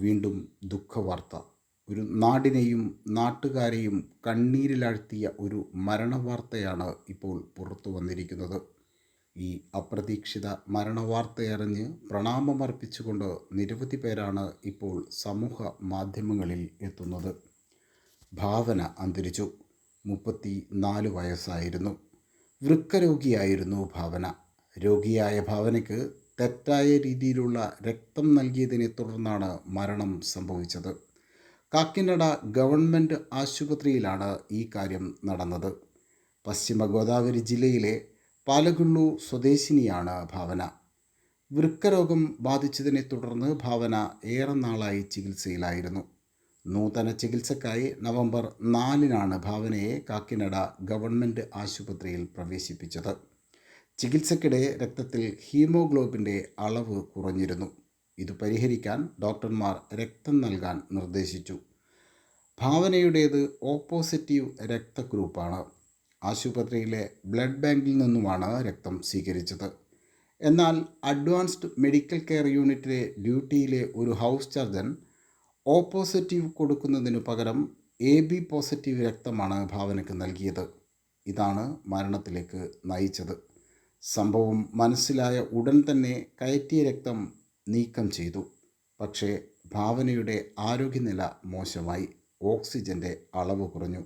വീണ്ടും ദുഃഖവാർത്ത. ഒരു നാടിനെയും നാട്ടുകാരെയും കണ്ണീരിലാഴ്ത്തിയ ഒരു മരണവാർത്തയാണ് ഇപ്പോൾ പുറത്തു വന്നിരിക്കുന്നത്. ഈ അപ്രതീക്ഷിത മരണവാർത്തയറിഞ്ഞ് പ്രണാമമർപ്പിച്ചുകൊണ്ട് നിരവധി പേരാണ് ഇപ്പോൾ സമൂഹ മാധ്യമങ്ങളിൽ എത്തുന്നത്. ഭാവന അന്തരിച്ചു. മുപ്പത്തി നാല് വയസ്സായിരുന്നു. വൃക്കരോഗിയായിരുന്നു ഭാവന. രോഗിയായ ഭാവനയ്ക്ക് തെറ്റായ രീതിയിലുള്ള രക്തം നൽകിയതിനെ തുടർന്നാണ് മരണം സംഭവിച്ചത്. കാക്കിനട ഗവൺമെന്റ് ആശുപത്രിയിലാണ് ഈ കാര്യം നടന്നത്. പശ്ചിമ ഗോദാവരി ജില്ലയിലെ പാലകുള്ളു സ്വദേശിനിയാണ് ഭാവന. വൃക്കരോഗം ബാധിച്ചതിനെ തുടർന്ന് ഭാവന ഏറെ നാളായി ചികിത്സയിലായിരുന്നു. നൂതന ചികിത്സക്കായി നവംബർ നാലിനാണ് ഭാവനയെ കാക്കിനട ഗവൺമെന്റ് ആശുപത്രിയിൽ പ്രവേശിപ്പിച്ചത്. ചികിത്സയ്ക്കിടെ രക്തത്തിൽ ഹീമോഗ്ലോബിന്റെ അളവ് കുറഞ്ഞിരുന്നു. ഇത് പരിഹരിക്കാൻ ഡോക്ടർമാർ രക്തം നൽകാൻ നിർദ്ദേശിച്ചു. ഭാവനയുടേത് ഓപ്പോസിറ്റീവ് രക്തഗ്രൂപ്പാണ്. ആശുപത്രിയിലെ ബ്ലഡ് ബാങ്കിൽ നിന്നുമാണ് രക്തം സ്വീകരിച്ചത്. എന്നാൽ അഡ്വാൻസ്ഡ് മെഡിക്കൽ കെയർ യൂണിറ്റിലെ ഡ്യൂട്ടിയിലെ ഒരു ഹൗസ് സർജൻ ഓപ്പോസിറ്റീവ് കൊടുക്കുന്നതിനു പകരം എ ബി പോസിറ്റീവ് രക്തമാണ് ഭാവനയ്ക്ക് നൽകിയത്. ഇതാണ് മരണത്തിലേക്ക് നയിച്ചത്. സംഭവം മനസ്സിലായ ഉടൻ തന്നെ കയറ്റിയ രക്തം നീക്കം ചെയ്തു. പക്ഷേ ഭാവനയുടെ ആരോഗ്യനില മോശമായി. ഓക്സിജന്റെ അളവ് കുറഞ്ഞു.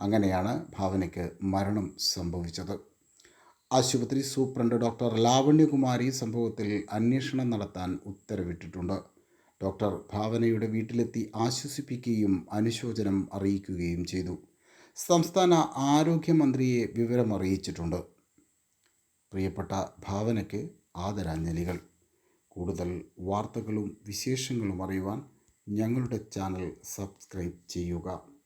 അങ്ങനെയാണ് ഭാവനയ്ക്ക് മരണം സംഭവിച്ചത്. ആശുപത്രി സൂപ്രണ്ട് ഡോക്ടർ ലാവണ്യകുമാരി സംഭവത്തിൽ അന്വേഷണം നടത്താൻ ഉത്തരവിട്ടിട്ടുണ്ട്. ഡോക്ടർ ഭാവനയുടെ വീട്ടിലെത്തി ആശ്വസിപ്പിക്കുകയും അനുശോചനം അറിയിക്കുകയും ചെയ്തു. സംസ്ഥാന ആരോഗ്യമന്ത്രിയെ വിവരമറിയിച്ചിട്ടുണ്ട്. പ്രിയപ്പെട്ട ഭാവനയ്ക്ക് ആദരാഞ്ജലികൾ. കൂടുതൽ വാർത്തകളും വിശേഷങ്ങളും അറിയുവാൻ ഞങ്ങളുടെ ചാനൽ സബ്സ്ക്രൈബ് ചെയ്യുക.